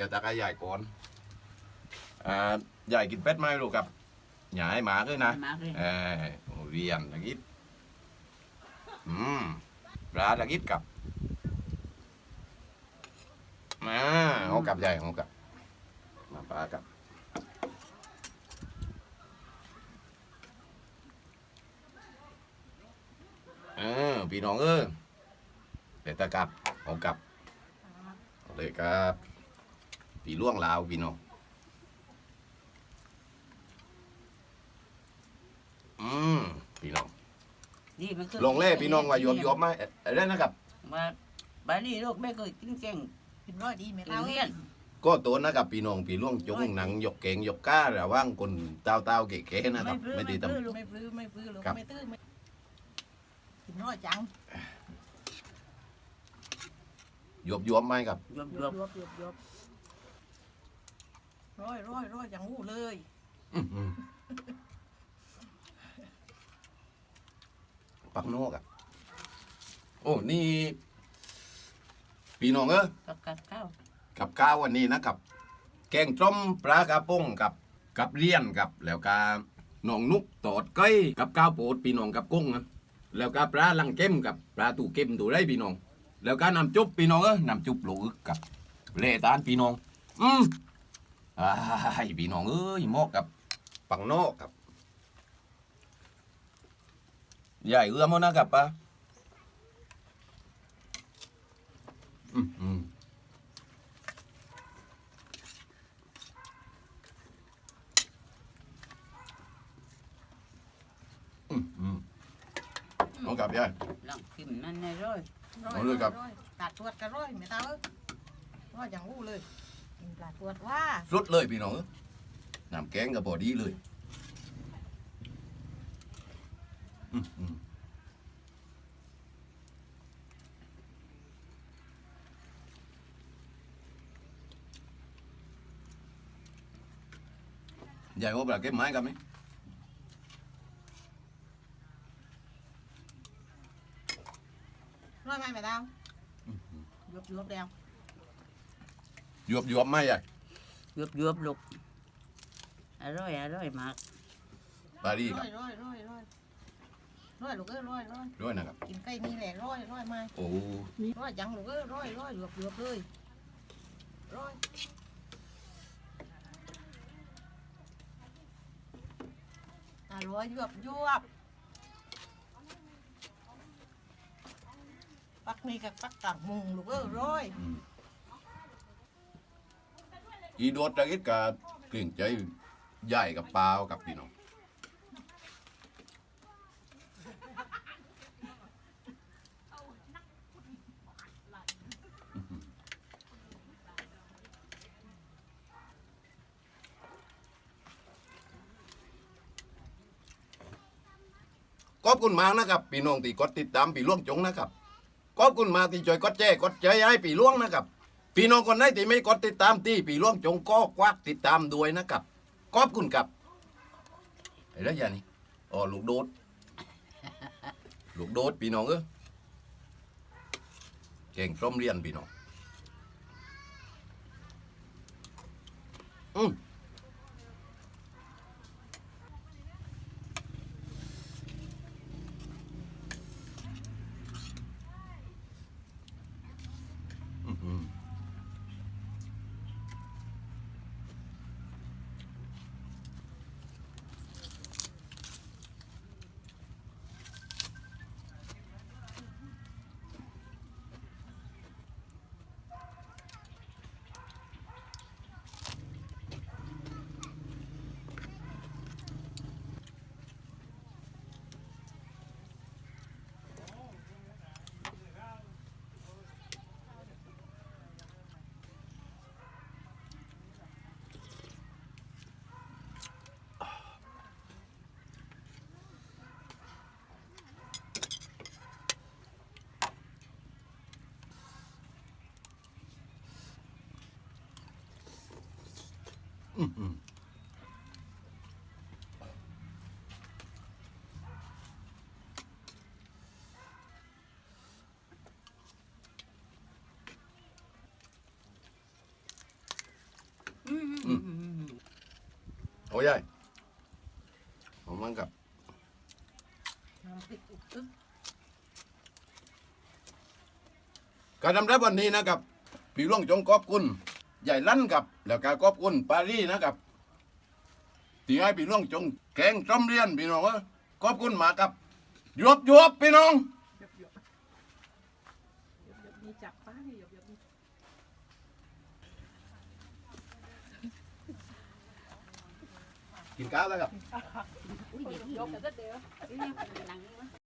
ดี๋ยวตาก็ใหญ่ก่อนอ่าใหญ่กินเป็ดไหมลูกครับใหญ่หมาเลยนะมากเลยเออโอ้เรียนตะกี้อืมปลาตะกี้กับมาเอากลับใหญ่เอากลับมาปลากับเออพี่น้องเออเดี๋ยวตะกลับเอากลับเอาเลยครับ พี่ล่วงลาวพี่น้องอืมพี่น้องนี่มันคือลงเล่พี่น้องว่าโยบโยบไหมเอ่อเล่นนะครับว่าบ้านนี้ลูกไม่เคยกินแกงกินร้อยดีไหมกินเต้าเลี้ยนก็ตัวนะครับพี่น้องพี่ล่วงจงหนังหยกเก่งหยกก้าระว่างคนเต้าเต้าๆเก๋ๆนะครับไม่ได้ตไม่ปลื้มไม่ปลื้มไม่ปลื้มหรอกครับไม่ตื้อไม่กินร้อยจังำโยบโยบไหมครับยบยยบบยบยบยบ ร้อยร้อยร้อยอย่างงูเลยอื้อหือปักโนกอะ โอ้ นี่ พี่น้องเออ กับกับข้าวกับข้าววันนี้นะครับ แกงส้มปลากระพงกับกับเลี้ยนกับแล้วก็หนองนุกตอดไก่กับข้าวโพดพี่น้องกับกุ้งนะแล้วก็ปลาลังเก็มกับปลาตูเก็มตัวไรพี่น้อง แล้วก็น้ำจุบพี่น้องเออน้ำจุบโหลอึกกับเล่ตานพี่น้อง อืม อ้ายพี่น้องเอ้ยเหมอกกับปังนอกครับ ใหญ่เอื้อมเอานะครับปะอืมอืมอืมอืมเอากลับยาย ลองกินนั่นในร้อยร้อยเอาเลยครับร้อยตัดตรวจกันร้อยไม่เต้าเอ้ยร้อยอย่างงูเลย กินปลาตรวจว่าสุดเลยพี่น้องเอ้ยน้ำแกงกับบอดีเลยอืมอืมยายว่าปลาเก็บไม้กันไหมร้อยไหมไม่เต้ายบยบแล้วห ยวบหยวบไหมยายยบยบลูกอร่อยอร่อยมากปลาดีคร้รัอบยร้อยร้อยร้อยร้อยลูกเอ้ยร้อยร้อยด้วยนะครับ กินไก่นี่แหละร้อยร้อยมาโอ้ร้อยจังลูกเอ้ยร้อยร้อยยบยบเลยร้อยอะร้อยยวบยวบปักนี่กับปักต่างมุงลูกเอ้ยร้อยอืม อีโดดตะกี้กับกลิ่งใจใหญ่กับเปล่ากับพี่น้องขอบคุณมากนะครับพี่น้องที่กดติดตามปีล่วงจงนะครับขอบคุณมากที่ช่วยกดแจ้กดใจให้ปีล่วงนะครับ พี่น้องคนไหนที่ไม่กดติดตามที่ปีล่วงจงก็ควักติดตามด้วยนะครับขอบคุณครับไอ้ระยะนี่อ๋อลูกโดดลูกโดดพี่น้องเออเก่งส้มเรียนพี่น้องอืม โอ้ยใหญ่ผมมันกับน้ำพริกอึ๊บการทำได้วันนี้นะครับผิวร่องจงกอบคุณ ใหญ่ลั่นกับ แล้วก็กอบกุลปารีนะครับที่ให้พี่ร่วงจงแกงจอมเรียนพี่น้องเอ้ยกอบกุลมากับยบยบพี่น้องมีจับป้าหยบยบกินข้าวแล้วครับ